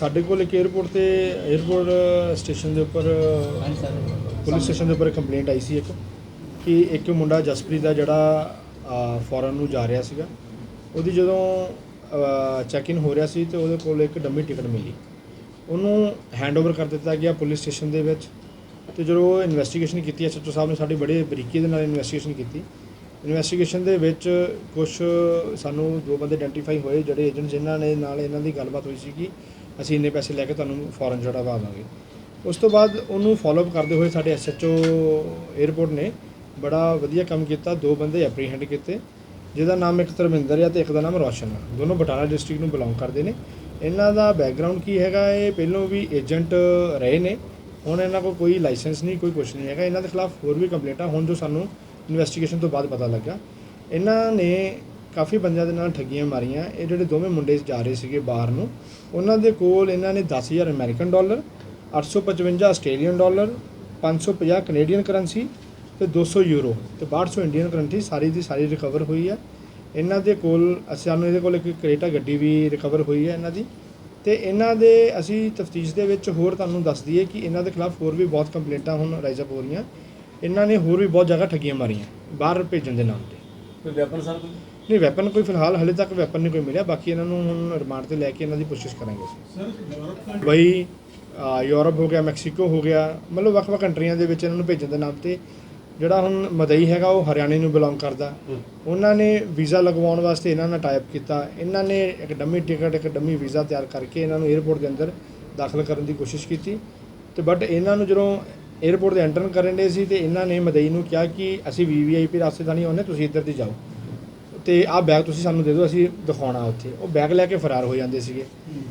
ਸਾਡੇ ਕੋਲ ਇੱਕ 에어ਪੋਰਟ ਤੇ 에어ਪੋਰਟ ਸਟੇਸ਼ਨ ਦੇ ਉੱਪਰ ਪੁਲਿਸ ਸਟੇਸ਼ਨ ਦੇ ਉੱਪਰ ਕੰਪਲੇਂਟ ਆਈ ਸੀ ਇੱਕ, ਕਿ ਇੱਕ ਮੁੰਡਾ ਜਸਪ੍ਰੀਤ ਦਾ ਜਿਹੜਾ ਫੋਰਨ ਨੂੰ ਜਾ ਰਿਹਾ ਸੀਗਾ, ਉਹਦੀ ਜਦੋਂ ਚੈੱਕ ਇਨ ਹੋ ਰਿਹਾ ਸੀ ਤੇ ਉਹਦੇ ਕੋਲ ਇੱਕ ਡੰਮੀ ਟਿਕਟ ਮਿਲੀ। ਉਹਨੂੰ ਹੈਂਡਓਵਰ ਕਰ ਦਿੱਤਾ ਗਿਆ ਪੁਲਿਸ ਸਟੇਸ਼ਨ ਦੇ ਵਿੱਚ ਤੇ ਜਦੋਂ ਇਨਵੈਸਟੀਗੇਸ਼ਨ ਕੀਤੀ ਐਸਐਚਓ ਸਾਹਿਬ ਨੇ ਸਾਡੀ ਬੜੇ ਬਰੀਕੀ ਦੇ ਨਾਲ ਇਨਵੈਸਟੀਗੇਸ਼ਨ ਕੀਤੀ। ਇਨਵੈਸਟੀਗੇਸ਼ਨ ਦੇ ਵਿੱਚ ਕੁਝ ਸਾਨੂੰ ਦੋ ਬੰਦੇ ਆਇਡੈਂਟੀਫਾਈ ਹੋਏ, ਜਿਹੜੇ ਏਜੰਟ ਜਿਨ੍ਹਾਂ ਨੇ ਨਾਲ ਇਹਨਾਂ ਦੀ ਗੱਲਬਾਤ ਹੋਈ ਸੀ ਕਿ ਅਸੀਂ ਇੰਨੇ ਪੈਸੇ ਲੈ ਕੇ ਤੁਹਾਨੂੰ ਫੋਰਨ ਛੁਡਵਾ ਦਾਂਗੇ। ਉਸ ਤੋਂ ਬਾਅਦ ਉਹਨੂੰ ਫਾਲੋਅਪ ਕਰਦੇ ਹੋਏ ਸਾਡੇ ਐਸਐਚਓ 에ਅਰਪੋਰਟ ਨੇ ਬੜਾ ਵਧੀਆ ਕੰਮ ਕੀਤਾ, ਦੋ ਬੰਦੇ ਐਪਰੀਹੈਂਡ ਕੀਤੇ, ਜਿਹਦਾ ਨਾਮ ਇੱਕ ਧਰਮਿੰਦਰ ਆ ਤੇ ਇੱਕ ਦਾ ਨਾਮ ਰੋਸ਼ਨ ਆ। ਦੋਨੋਂ ਬਟਾਲਾ ਡਿਸਟ੍ਰਿਕਟ ਨੂੰ ਬਿਲੋਂਗ ਕਰਦੇ ਨੇ। ਇਹਨਾਂ ਦਾ ਬੈਕਗ੍ਰਾਉਂਡ ਕੀ ਹੈਗਾ, ਇਹ ਪਹਿਲੋਂ ਵੀ ਏਜੰਟ ਰਹੇ ਨੇ। ਹੁਣ ਇਹਨਾਂ ਕੋਲ ਕੋਈ ਲਾਇਸੈਂਸ ਨਹੀਂ, ਕੋਈ ਕੁਝ ਨਹੀਂ ਹੈਗਾ। ਇਹਨਾਂ ਦੇ ਖਿਲਾਫ ਹੋਰ ਵੀ ਕੰਪਲੇਂਟਾਂ ਹੁਣ ਜੋ ਸਾਨੂੰ ਇਨਵੈਸਟੀਗੇਸ਼ਨ ਤੋਂ ਬਾਅਦ ਪਤਾ ਲੱਗਾ ਇਹਨਾਂ ਨੇ ਕਾਫੀ ਬੰਦਿਆਂ ਦੇ ਨਾਲ ਠੱਗੀਆਂ ਮਾਰੀਆਂ। ਇਹ ਜਿਹੜੇ ਦੋਵੇਂ ਮੁੰਡੇ ਜਾ ਰਹੇ ਸੀਗੇ ਬਾਹਰ ਨੂੰ, ਉਹਨਾਂ ਦੇ ਕੋਲ ਇਹਨਾਂ ਨੇ 10000 American dollar 855 Australian dollar 550 Canadian currency ਤੇ 200 ਯੂਰੋ ਤੇ 1200 ਇੰਡੀਅਨ ਕਰੰਸੀ ਸਾਰੀ ਦੀ ਸਾਰੀ ਰਿਕਵਰ ਹੋਈ ਹੈ। ਇਹਨਾਂ ਦੇ ਕੋਲ ਅਸੀਂ ਸਾਨੂੰ ਇਹਦੇ ਕੋਲ ਇੱਕ ਕਰੇਟਾ ਗੱਡੀ ਵੀ ਰਿਕਵਰ ਹੋਈ ਹੈ ਇਹਨਾਂ ਦੀ। ਤੇ ਇਹਨਾਂ ਦੇ ਅਸੀਂ ਤਫਤੀਸ਼ ਦੇ ਵਿੱਚ ਹੋਰ ਤੁਹਾਨੂੰ ਦੱਸ ਦਈਏ ਕਿ ਇਹਨਾਂ ਦੇ ਖਿਲਾਫ ਹੋਰ ਵੀ ਬਹੁਤ ਕੰਪਲੇਂਟਾਂ ਹੁਣ ਰਾਈਜ਼ ਅਪ ਹੋ ਰਹੀਆਂ। ਇਹਨਾਂ ਨੇ ਹੋਰ ਵੀ ਬਹੁਤ ਜਗ੍ਹਾ ਠੱਗੀਆਂ ਮਾਰੀਆਂ ਬਾਹਰ ਭੇਜਣ ਦੇ ਨਾਮ ਤੇ। ਕੋਈ ਵੈਪਨ ਸਰ ਕੋਈ ਨਹੀਂ ਵੈਪਨ ਕੋਈ ਫਿਲਹਾਲ ਹਲੇ ਤੱਕ ਵੈਪਨ ਨਹੀਂ ਕੋਈ ਮਿਲਿਆ ਬਾਕੀ ਇਹਨਾਂ ਨੂੰ ਹੁਣ ਰਿਮਾਂਡ ਤੇ ਲੈ ਕੇ ਇਹਨਾਂ ਦੀ ਕੋਸ਼ਿਸ਼ ਕਰਾਂਗੇ ਅਸੀਂ। ਬਈ ਯੂਰਪ ਹੋ ਗਿਆ ਮੈਕਸੀਕੋ ਹੋ ਗਿਆ ਮਤਲਬ ਵੱਖ-ਵੱਖ ਕੰਟਰੀਆਂ ਦੇ ਵਿੱਚ ਇਹਨਾਂ ਨੂੰ ਭੇਜਣ ਦੇ ਨਾਮ ਤੇ ਜਿਹੜਾ ਹੁਣ ਮਦਈ ਹੈਗਾ ਉਹ ਹਰਿਆਣੇ ਨੂੰ ਬਿਲੋਂਗ ਕਰਦਾ। ਉਹਨਾਂ ਨੇ ਵੀਜ਼ਾ ਲਗਵਾਉਣ ਵਾਸਤੇ ਇਹਨਾਂ ਨਾਲ ਟਾਈਪ ਕੀਤਾ। ਇਹਨਾਂ ਨੇ ਇੱਕ ਡੰਮੀ ਟਿਕਟ ਇੱਕ ਡੰਮੀ ਵੀਜ਼ਾ ਤਿਆਰ ਕਰਕੇ ਇਹਨਾਂ ਨੂੰ 에ਅਰਪੋਰਟ ਦੇ ਅੰਦਰ ਦਾਖਲ ਕਰਨ ਦੀ ਕੋਸ਼ਿਸ਼ ਕੀਤੀ। ਤੇ ਬਟ ਇਹਨਾਂ ਨੂੰ ਜਦੋਂ 에ਅਰਪੋਰਟ ਦੇ ਐਂਟਰ ਕਰਨ ਦੇ ਸੀ ਤੇ ਇਹਨਾਂ ਨੇ ਮਦਈ ਨੂੰ ਕਿਹਾ ਕਿ ਅਸੀਂ ਵੀਵੀਆਈਪੀ ਰਾਸਤੇ ਤਾਂ ਨਹੀਂ ਆਉਂਦੇ ਤੁਸੀਂ ਇੱਧਰ ਦੀ ਜਾਓ। ਤੇ ਆਹ ਬੈਗ ਤੁਸੀਂ ਸਾਨੂੰ ਦੇ ਦਿਓ ਅਸੀਂ ਦਿਖਾਉਣਾ ਉੱਥੇ। ਉਹ ਬੈਗ ਲੈ ਕੇ ਫਰਾਰ ਹੋ ਜਾਂਦੇ ਸੀਗੇ।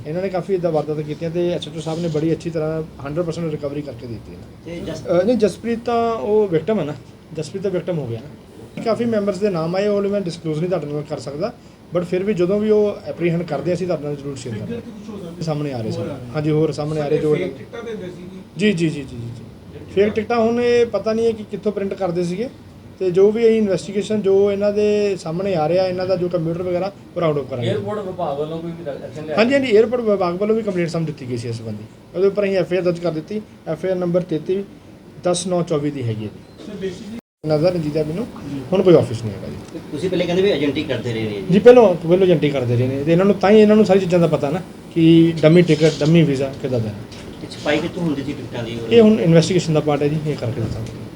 ਇਹਨਾਂ ਨੇ ਕਾਫੀ ਇਦਾਂ ਵਾਰਦਾਤਾਂ ਕੀਤੀਆਂ ਤੇ ਐਸਐਚਓ ਸਾਹਿਬ ਨੇ ਬੜੀ ਅੱਛੀ ਤਰ੍ਹਾਂ 100% ਰਿਕਵਰੀ ਕਰਕੇ ਦਿੱਤੀ ਇਹਨਾਂ ਤੇ ਜਸ ਅਹ ਨਹੀਂ ਜਸਪ੍ਰੀਤ ਤਾਂ ਉਹ ਵਿਕਟਮ ਹੈ ਨਾ। ਜਸਪ੍ਰੀਤ ਤਾਂ ਵਿਕਟਮ ਹੋ ਗਿਆ ਨਾ। ਕਾਫੀ ਮੈਂਬਰਸ ਦੇ ਨਾਮ ਆਏ ਉਹ ਮੈਂ ਡਿਸਕਲੋਜ਼ ਨਹੀਂ ਤੁਹਾਡੇ ਨਾਲ ਕਰ ਸਕਦਾ। ਬਟ ਫਿਰ ਵੀ ਜਦੋਂ ਵੀ ਉਹ ਐਪਰੀਹੈਂਡ ਕਰਦੇ ਅਸੀਂ ਤੁਹਾਡੇ ਨਾਲ ਜ਼ਰੂਰ ਸ਼ੇਅਰ ਕਰਾਂਗੇ। ਸਾਹਮਣੇ ਆ ਰਹੇ ਸੀ। ਹਾਂਜੀ ਹੋਰ ਸਾਹਮਣੇ ਆ ਰਹੇ ਜੋ ਟਿਕਟਾਂ ਦਿੰਦੇ ਸੀ ਜੀ ਜੀ ਜੀ ਜੀ ਜੀ ਜੀ। ਫੇਕ ਟਿਕਟਾਂ ਹੁਣ ਇਹ ਪਤਾ ਨਹੀਂ ਹੈ ਕਿ ਕਿੱਥੋਂ ਪ੍ਰਿੰਟ ਕਰਦੇ ਸੀਗੇ। ਤੇ ਜੋ ਵੀ ਇਨਵੈਸਟੀਗੇਸ਼ਨ ਜੋ ਇਹਨਾਂ ਦੇ ਸਾਹਮਣੇ ਆ ਰਿਹਾ ਇਹਨਾਂ ਦਾ ਜੋ ਕੰਪਿਊਟਰ ਵਗੈਰਾ ਉਹ ਰਾਊਂਡ ਕਰਾਂਗੇ। 에어ਪੋਰਟ ਵਿਭਾਗ ਵੱਲੋਂ ਕੋਈ ਐਕਸ਼ਨ ਲਿਆ ਹਾਂਜੀ ਹਾਂਜੀ 에어ਪੋਰਟ ਵਿਭਾਗ ਵੱਲੋਂ ਵੀ ਕੰਪਲੇਂਟ ਸਾਨੂੰ ਦਿੱਤੀ ਗਈ ਸੀ ਇਸ ਸੰਬੰਧੀ। ਉਹਦੇ ਉੱਪਰ ਅਸੀਂ ਐਫਆਈਆਰ ਦਰਜ ਕਰ ਦਿੱਤੀ। ਐਫਆਈਆਰ ਨੰਬਰ 33 10924 ਦੀ ਹੈਗੀ ਹੈ ਜੀ। ਨਜ਼ਰ ਨਹੀਂ ਜੀਦਾ ਮੈਨੂੰ। ਹੁਣ ਕੋਈ ਆਫਿਸ ਨਹੀਂ ਹੈਗਾ ਜੀ। ਤੁਸੀਂ ਪਹਿਲੇ ਕਹਿੰਦੇ ਵੀ ਏਜੰਟੀ ਕਰਦੇ ਰਹੇ ਨੇ ਜੀ। ਪਹਿਲਾਂ ਪਹਿਲਾਂ ਏਜੰਟੀ ਕਰਦੇ ਰਹੇ ਨੇ। ਤੇ ਇਹਨਾਂ ਨੂੰ ਤਾਂ ਹੀ ਇਹਨਾਂ ਨੂੰ ਸਾਰੀ ਚੀਜ਼ਾਂ ਦਾ ਪਤਾ ਨਾ ਕਿ ਡਮੀ ਟਿਕਟ ਡੰਮੀ ਵੀਜ਼ਾ ਕਿਦਾਂ ਦਾ ਛਪਾਈ ਕਿਤੋਂ ਹੁੰਦੀ ਸੀ ਟਿਕਟਾਂ ਦੀ? ਇਹ ਹੁਣ ਇਨਵੈਸਟੀਗੇਸ਼ਨ ਦਾ ਪਾਰਟ ਹੈ ਜੀ ਇਹ ਕਰਕੇ ਦੱਸਾਂਗੇ।